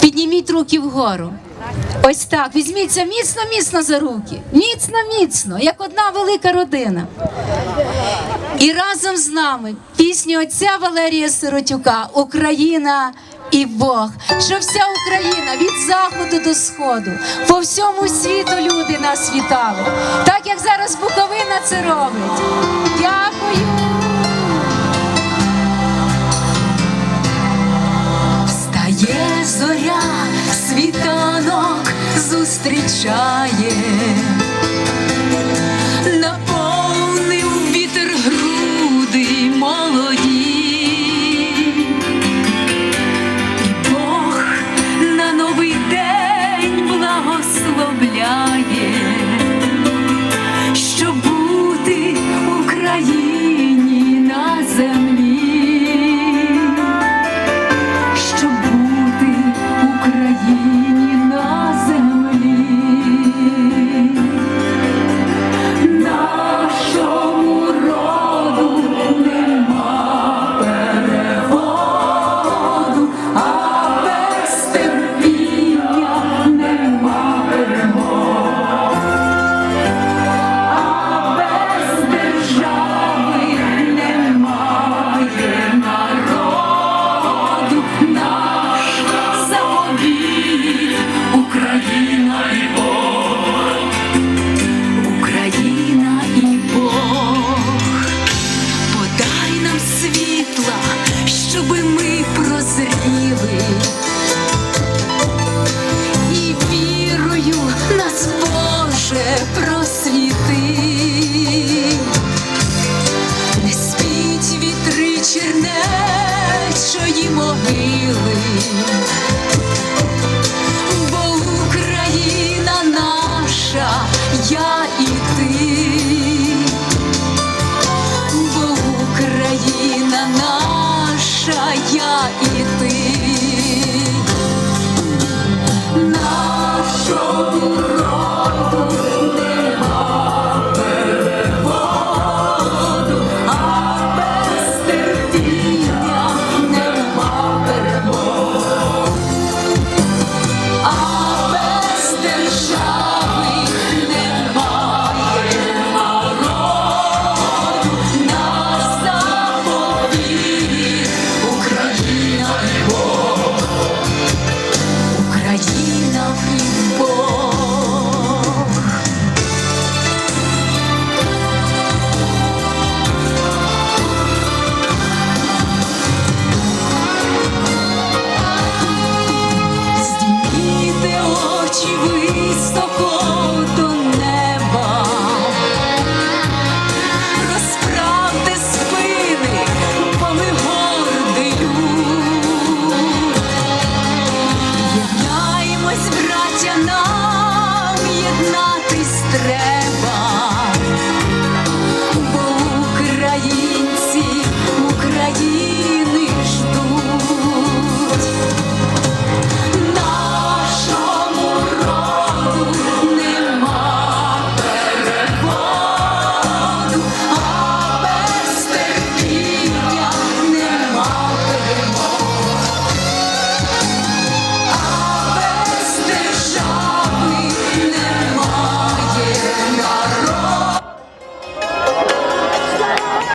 Підніміть руки вгору. Ось так. Візьміться міцно, міцно за руки. Міцно, міцно, як одна велика родина. І разом з нами пісню отця Валерія Сиротюка Україна і Бог, що вся Україна від заходу до сходу, по всьому світу люди нас вітали, так як зараз Буковина це робить. Зоря, світанок зустрічає. прозріли і вірою нас Боже просвіти, не спіть вітри чернечої могили. я і